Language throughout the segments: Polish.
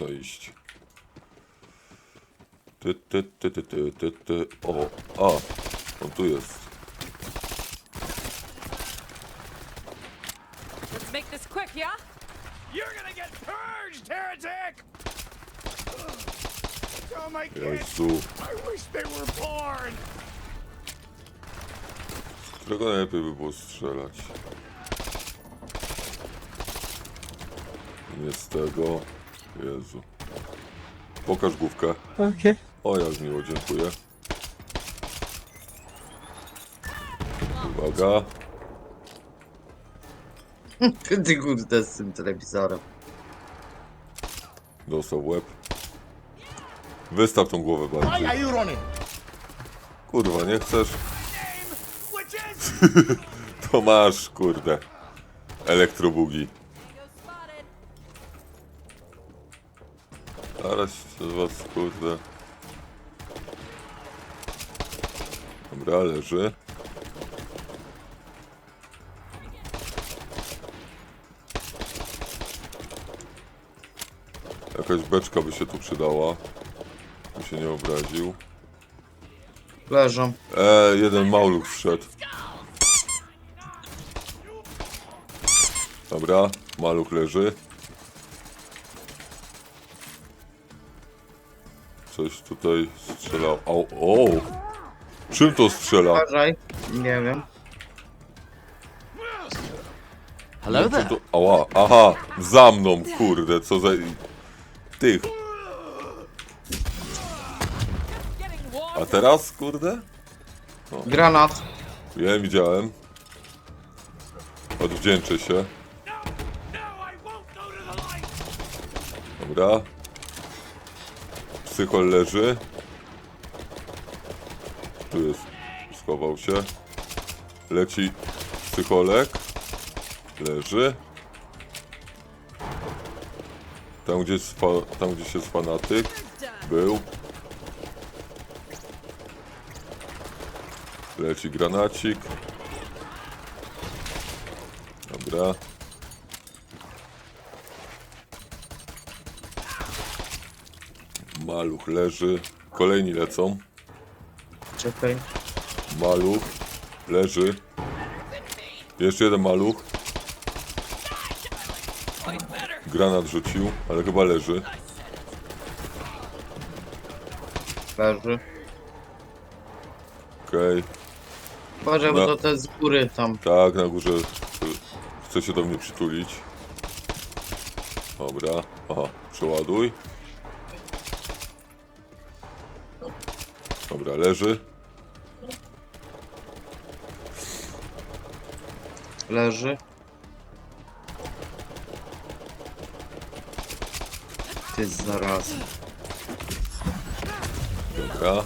można iść. Ty, ty, ty, ty, ty, ty, ty. O, a, on tu jest. Let's make this quick, yeah? You're gonna get purged, heretic! Oh my kids! Jezu. I wish they were born! Z którego najlepiej by było strzelać? Nie z tego. Jezu. Pokaż główkę. Okej. O, jak miło, dziękuję. Uwaga. Ty kurde z tym telewizorem. Dostał w łeb. Wystaw tą głowę Why bardziej. are you running? Kurwa, nie chcesz? Name, which is To masz, kurde. Elektrobugi. Zaraz z was, kurde. Dobra, leży. Jakaś beczka by się tu przydała. By się nie obraził. Leżą. E, jeden mauluch wszedł. Dobra, maluch leży. Tutaj strzelał. O, o! Czym to strzela? Uważaj. Nie wiem. Hello there. to... Ała, aha, za mną, kurde, co za... Tych. A teraz, kurde? Granat. Ja widziałem. Odwdzięczę się. Dobra. Psychol leży. Tu jest. Schował się. Leci psycholek. Leży. Tam gdzie, fa- tam gdzie jest fanatyk. Był. Leci granacik. Dobra. Maluch leży. Kolejni lecą. Czekaj. Maluch leży. Jeszcze jeden maluch. Granat rzucił, ale chyba leży. Leży. Okej. Uważaj, No. bo to te z góry tam. Tak, na górze y, chce się do mnie przytulić. Dobra. Aha, przeładuj. Dobra, leży. Leży. Ty zaraz. Dobra.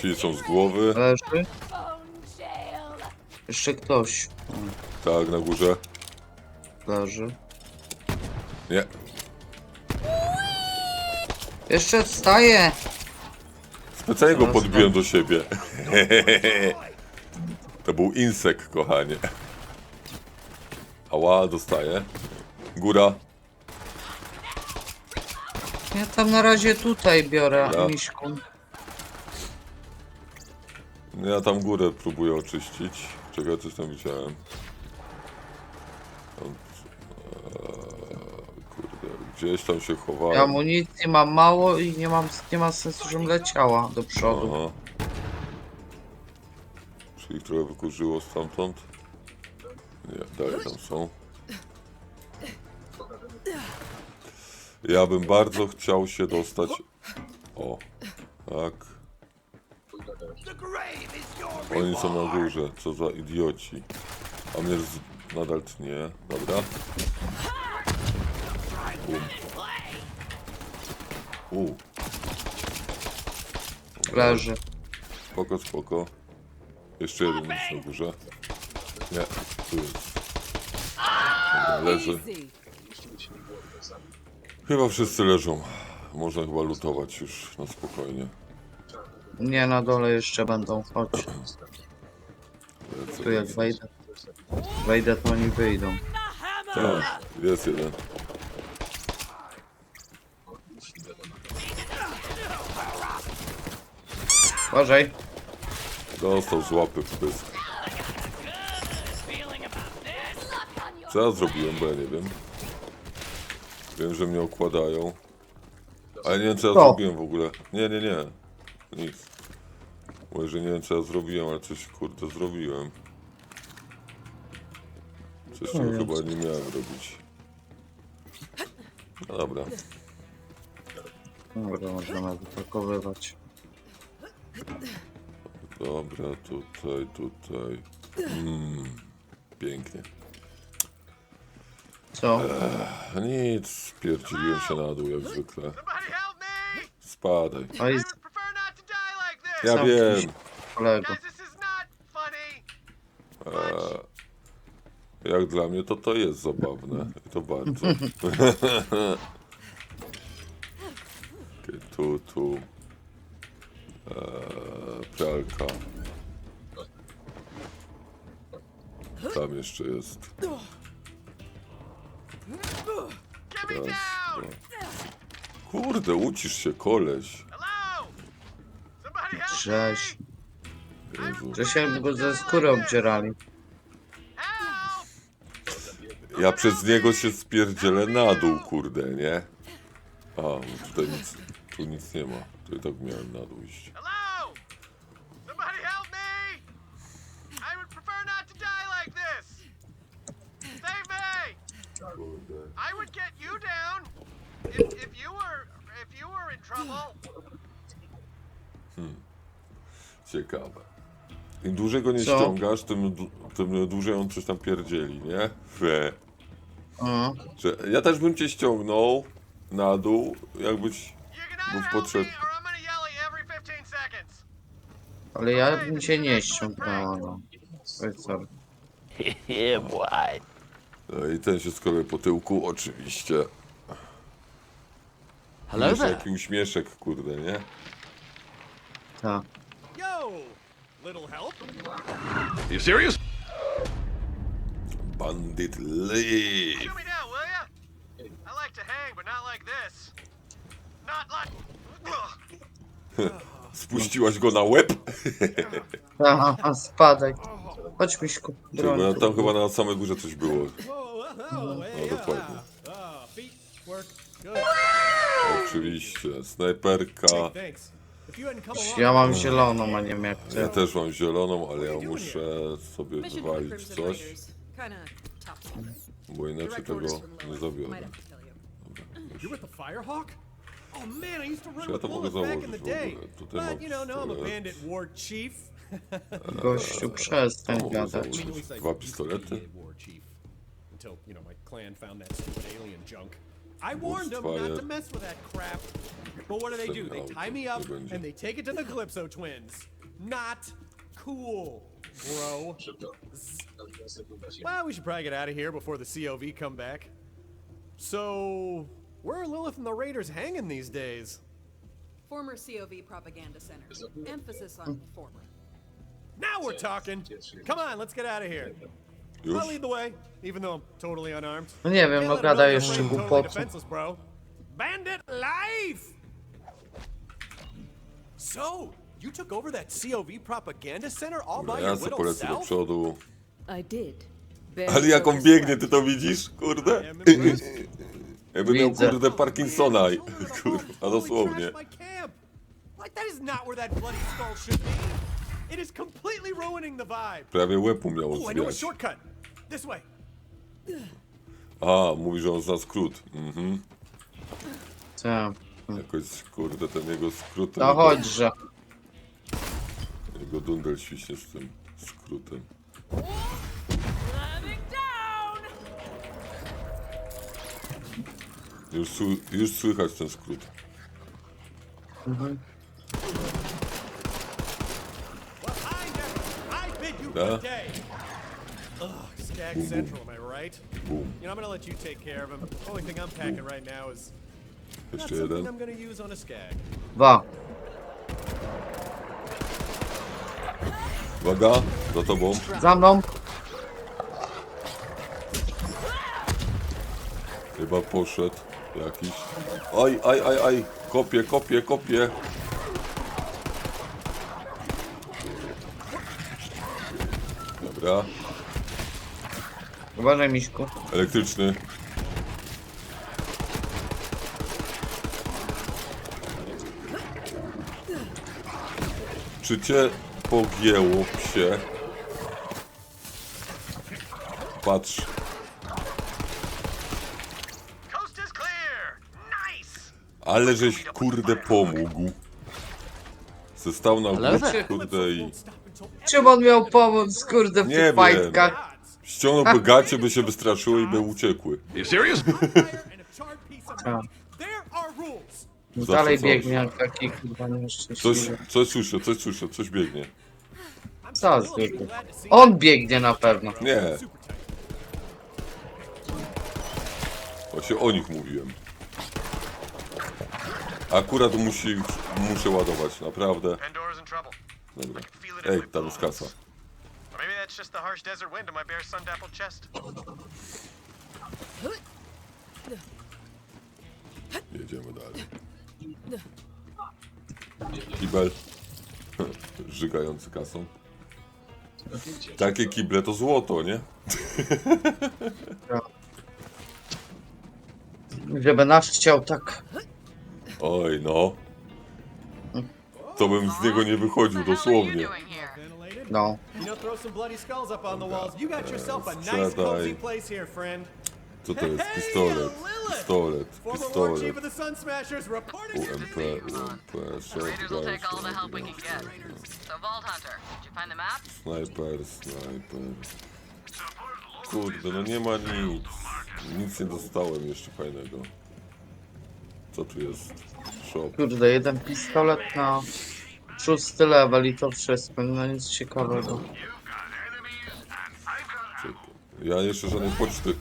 Ci są z głowy. Leży. Jeszcze ktoś. Tak, na górze. Leży. Nie. Jeszcze wstaje. Specjalnie go Teraz podbiłem do siebie. To był insek, kochanie. Ała, dostaję. Góra. Ja tam na razie tutaj biorę Dobra. miśką. Ja tam górę próbuję oczyścić. Czekaj, coś tam widziałem. Tam, eee, kurde, gdzieś tam się Ja chowałem. amunicji mam mało i nie mam nie ma sensu, żebym leciała do przodu. Aha. Czy ich trochę wykurzyło stamtąd? Nie, dalej tam są. Ja bym bardzo chciał się dostać... O, tak. Oni są na górze, co za idioci. A mnie z... nadal tnie. Dobra. Leży. spoko, spoko. Jeszcze jeden jest na górze. Nie, tu jest. Dobra, leży. Chyba wszyscy leżą. Można chyba lutować już na spokojnie. Nie, na dole jeszcze będą. Chodź. Lecę, Tu jak lecę. wejdę. Wejdę, to oni wyjdą. Tak, jest jeden. Uważaj. Dostał z łapy w pysk. Co ja zrobiłem, bo ja nie wiem. Wiem, że mnie okładają. Ale nie wiem, co ja Co? zrobiłem w ogóle. Nie, nie, nie. Nic. Mówię, że nie wiem, co ja zrobiłem, ale coś, kurde, zrobiłem. Coś, czego chyba nie miałem robić. No dobra. Dobra, możemy wypakowywać. Dobra, tutaj, tutaj. Mm, pięknie. Co? A nic, spierdzieliłem się na dół jak zwykle. Spadaj. Oj! Ja Zamknij wiem. kolego. Eee, jak dla mnie to to jest zabawne. I to bardzo. Okej, tu, tu. Eee, pralka. Tam jeszcze jest. Raz, dwa. Kurde, ucisz się, koleś. Cześć. Jezu. Się go ze skóry obdzierali. Ja przez niego się spierdzielę na dół, kurde, nie? A, tutaj nic, tu nic nie ma. Tu i tak miałem na dół iść. Hello? Somebody help me! I would prefer not to die like this! Save me! I would get you down if, if you were if you were in trouble. Ciekawe. Im dłużej go nie Co? ściągasz, tym, dłu- tym dłużej on coś tam pierdzieli, nie? Fe. O, Że ja też bym cię ściągnął na dół, jakbyś... Mów podszedł. or I'm gonna yell at you every 15 seconds. ale ja bym cię nie ściągnęła, no. Oj, sorry. No i ten się skroje po tyłku, oczywiście. Hello Wiesz, there. jaki uśmieszek, kurde, nie? Tak. Yo, little help. You serious? Bandit live! Shoot me down, will ya? I like to hang, but not like this. Spuściłaś go na łeb? Aha, spadaj. Chodź, Miśku. Broń. tam chyba na samej górze coś było. Oh, No dokładnie. Oczywiście, snajperka. Ja mam zieloną, a nie wiem jak Ja też mam zieloną, ale ja muszę sobie wywalić coś, bo inaczej tego nie zabiorę. Have to you. you're with the Oh man, I used to run with to mogę back in the day. But you know, now I'm a bandit war chief. Gościu, przestań mogę gadać. założyć. At least I Dwa pistolety. BA war chief. Until, you know, my clan found that stupid alien junk. I warned them not to mess with that crap. But what do they do? They tie me up and they take it to the Calypso twins. Not cool, bro. Well, we should probably get out of here before the COV come back. So, where are Lilith and the Raiders hanging these days? Former COV propaganda center. Emphasis on former. Now we're talking. Come on, let's get out of here. Już? I'll lead the way, even though I'm totally unarmed. No nie wiem, Can't no let a gada really jeszcze totally głupoty. defenseless, bro. Bandit life! So, you took over that COV propaganda center all by Ja your se little polecę do self? przodu. I did. Ale jak on biegnie, ty to widzisz? Kurde. Jakby miał Widzę. kurde Parkinsona. Kurwa, dosłownie. Like, that is not where that bloody skull should be. It is completely ruining the vibe. Prawie łepu miał Oh, I know a zwiać. shortcut. This way. A, mówi, że on zna skrót. Mhm. Tak. Jakoś, kurde, ten jego skrót. ten No jego- chodźże. Jego dundel świśnie z tym skrótem. Już, już słychać ten skrót. You Da? Skag boom. Central, am I right? Bum. You know, I'm gonna let you take care of him. Only thing I'm packing right now is not Jeszcze jeden. I'm gonna use on a skag. Dwa. Uwaga, za tobą. Za mną. Chyba poszedł jakiś. Oj, aj, aj, aj. Kopie, kopie, kopie. Dobra. Uważaj, Miśku. Elektryczny. Czy cię pogięło psie? Patrz. Ale żeś kurde pomógł. Został na Ale kurde i Czym on miał pomóc, kurde, w Nie tych wiem. fajtkach? ściągnąłby gacie, by się wystraszyły i by uciekły. You serious? Rules. Zawsze Dalej coś. biegnie jak taki kurwa Coś, nieszczęśliwy. coś słyszę, coś słyszę, coś biegnie. Co zwykle. On biegnie na pewno. Nie. Właśnie o nich mówiłem. Akurat musi, muszę ładować, naprawdę. Pandora's in trouble. Dobra. Ej, tam bones. kasa. Or maybe that's just the harsh desert wind in my bare sun-dappled chest. Jedziemy dalej. Kibel. Żygający kasą. Takie kible to złoto, nie? Żeby nasz chciał tak. Oj, no. To bym z niego nie wychodził, dosłownie. No. You know, throw some bloody skulls up on the walls. You got yourself a nice, Sprzedaj. cozy place here, friend. Co to jest? Pistolet. Pistolet. Pistolet. chief of the Sun Smashers reporting to UMP, UMP, shotgun, snajper, snajper. Kurde, no nie ma nic. Nic nie dostałem jeszcze fajnego. Co tu jest? Shop. Kurde, jeden pistolet na szósty level i to wszystko. No nic ciekawego. Ja jeszcze żadnej poczty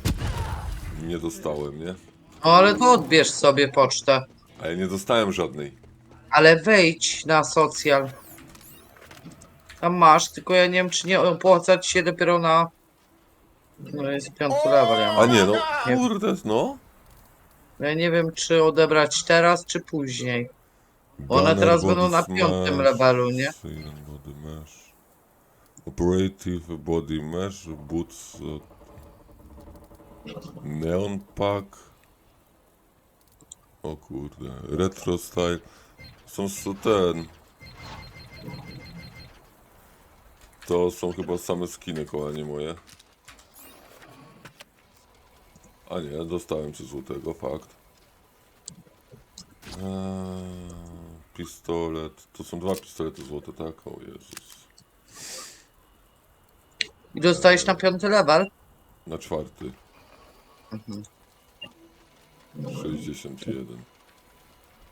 nie dostałem, nie? No ale to odbierz sobie pocztę. A ja nie dostałem żadnej. Ale wejdź na socjal. Tam masz, tylko ja nie wiem czy nie opłacać się dopiero na... No jest piąty level ja A mam. nie, no kurde, no. Ja nie wiem czy odebrać teraz czy później. One Banner, teraz body będą na smash, piątym levelu, nie? Body mesh. Operative body mesh, boots. e, Neon pack. O kurde, retro style. Są so ten. To są chyba same skiny koła, nie moje. A nie, dostałem coś złotego, fakt. Eee, pistolet. To są dwa pistolety złote, tak? O Jezus. I dostajesz na piąty level? Na czwarty. 61.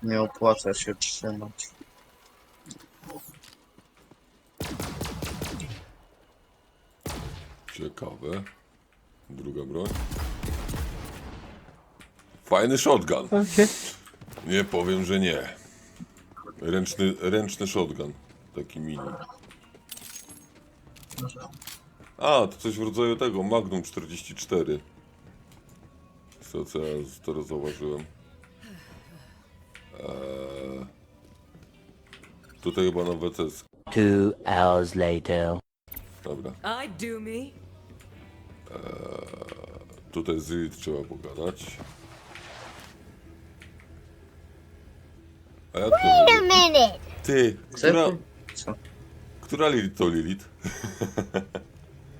Nie opłaca się trzymać. Ciekawe. Druga broń. Fajny shotgun. Nie powiem, że nie. Ręczny, ręczny shotgun. Taki mini. A, to coś w rodzaju tego. Magnum 44. Co, co ja teraz zauważyłem. Eee, tutaj chyba nawet jest. Two hours later. Dobra. I do me. Tutaj z Lilith trzeba pogadać. A jak to mówię? Ty, która, Co? która Lilith to Lilith?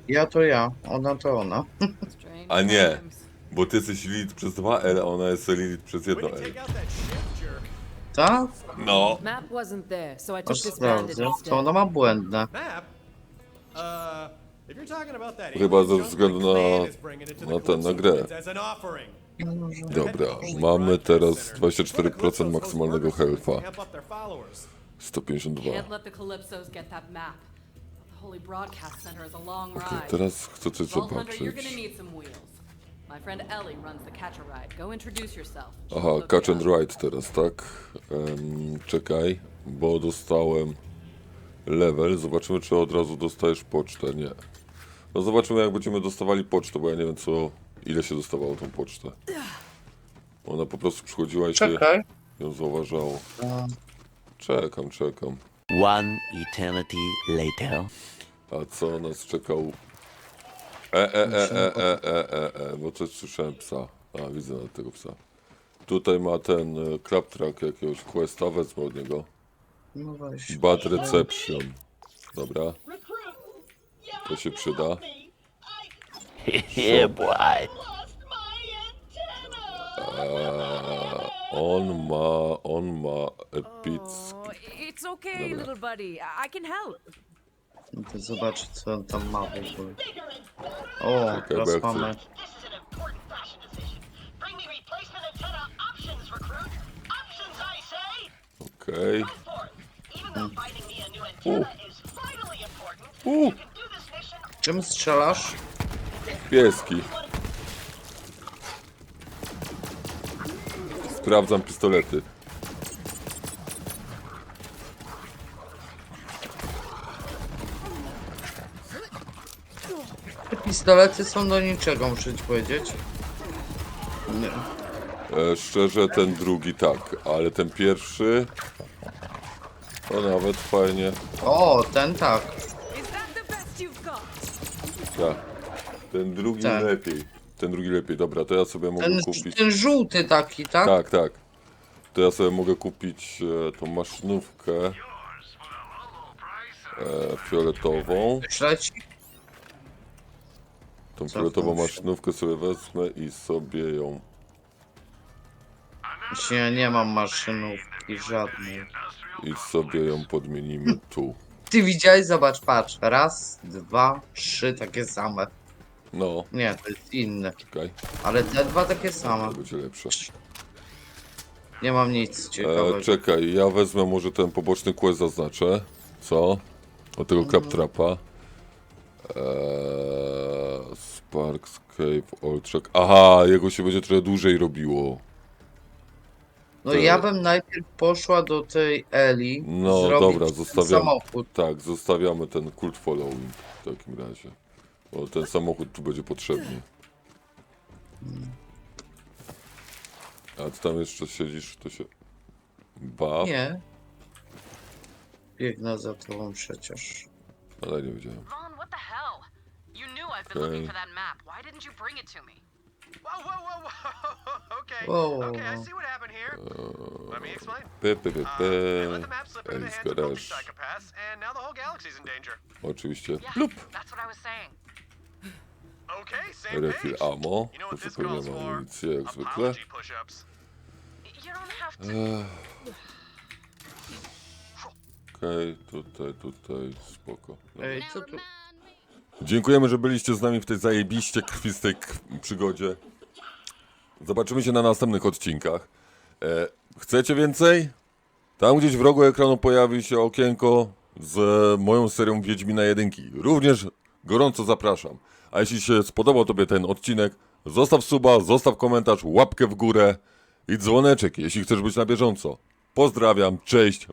Ja to ja, ona to ona. A nie, bo ty jesteś Lilith przez dwa L, a ona jest Lilith przez jedno Way to L. take out that ship, jerk. Tak? No. Map wasn't there, so I Aż took this bandit sprawdzę. instead. To ona ma błędne. Uh, Chyba ze względu na- na ten, na grę. Dobra, mamy teraz 24% maksymalnego health'a. Camp up their followers. 152. Can't let the Calypsos get that map. The Holy Broadcast Center is a long Okej, ride. teraz chcę coś zobaczyć. Aha, catch and ride teraz, tak? Em, czekaj, bo dostałem level. Zobaczymy, czy od razu dostajesz pocztę. Nie. No zobaczymy, jak będziemy dostawali pocztę, bo ja nie wiem, co, ile się dostawało tą pocztę. Ona po prostu przychodziła i się Czekaj. ją zauważało. Czekam, czekam. One eternity later. A co nas czekał E, e, e, e, e, e, e, e, bo coś słyszałem psa. A, widzę nawet tego psa. Tutaj ma ten e, Claptrack jakiegoś questa, wezmę od niego. No weź. Bad Reception. Dobra, to się przyda. Yeah, boy. Eee, on ma, on ma epicki. Oh, it's okay, little buddy. I can help. No To zobacz co on tam ma w ogóle. O, teraz bo ja chcę- mamy. This is an important fashion decision. Bring me replacement antenna options, recruit. Options, I say. Okej. Go for it. Even though finding me a new antenna is vitally important, Uh, you can do this mission Czym strzelasz? Pieski. Sprawdzam pistolety. Te pistolety są do niczego, muszę ci powiedzieć. Nie. E, szczerze, ten drugi tak, ale ten pierwszy. To nawet fajnie. O, ten tak. Is that the best you've got? Tak. Ten drugi Tak. lepiej. Ten drugi lepiej. Dobra, to ja sobie mogę Ten, kupić. ten żółty taki, tak? Tak, tak. To ja sobie mogę kupić e, tą maszynówkę e, fioletową. Śledź. Tą fioletową maszynówkę sobie wezmę i sobie ją. Ja nie mam maszynówki żadnej. I sobie ją podmienimy tu. Ty widziałeś? Zobacz, patrz. Raz, dwa, trzy takie same. No, Nie, to jest inne. czekaj, Ale te dwa takie same. to będzie lepsze. Nie mam nic ciekawego. E, czekaj, ja wezmę może ten poboczny quest zaznaczę. Co? Od tego Claptrapa. Eee, Sparks Cave, Old Track. Aha, jego się będzie trochę dłużej robiło. No ja bym najpierw poszła do tej Eli. No zrobić dobra, ten zostawiam. samochód. Tak, zostawiamy ten kult following w takim razie. Bo ten samochód tu będzie potrzebny. A ty tam jeszcze siedzisz, to się. Baw, Nie. Biegnę za tobą przecież. ale nie wiedziałem. Vaughn, what the hell? You knew I've been looking for that map. Why didn't you bring it to me? Whoa, whoa, whoa, whoa. okay. Whoa. Okay, I see what happened here. Let me explain. Pe, pe, pe, Uh, pe. they let the map slip into the Elis hands of filthy Garage. psychopaths, and now the whole galaxy's in danger. Oczywiście. Yeah, Lub. that's what I was saying. Okay, Refill ammo. For? amunicję jak zwykle. Okej, tutaj, tutaj, spoko. Ej, co tu? Dziękujemy, że byliście z nami w tej zajebiście krwistej k- przygodzie. Zobaczymy się na następnych odcinkach. E, chcecie więcej? Tam gdzieś w rogu ekranu pojawi się okienko z moją serią Wiedźmina Jedynki. Również gorąco zapraszam. A jeśli się spodobał Tobie ten odcinek, zostaw suba, zostaw komentarz, łapkę w górę i dzwoneczek, jeśli chcesz być na bieżąco. Pozdrawiam, cześć.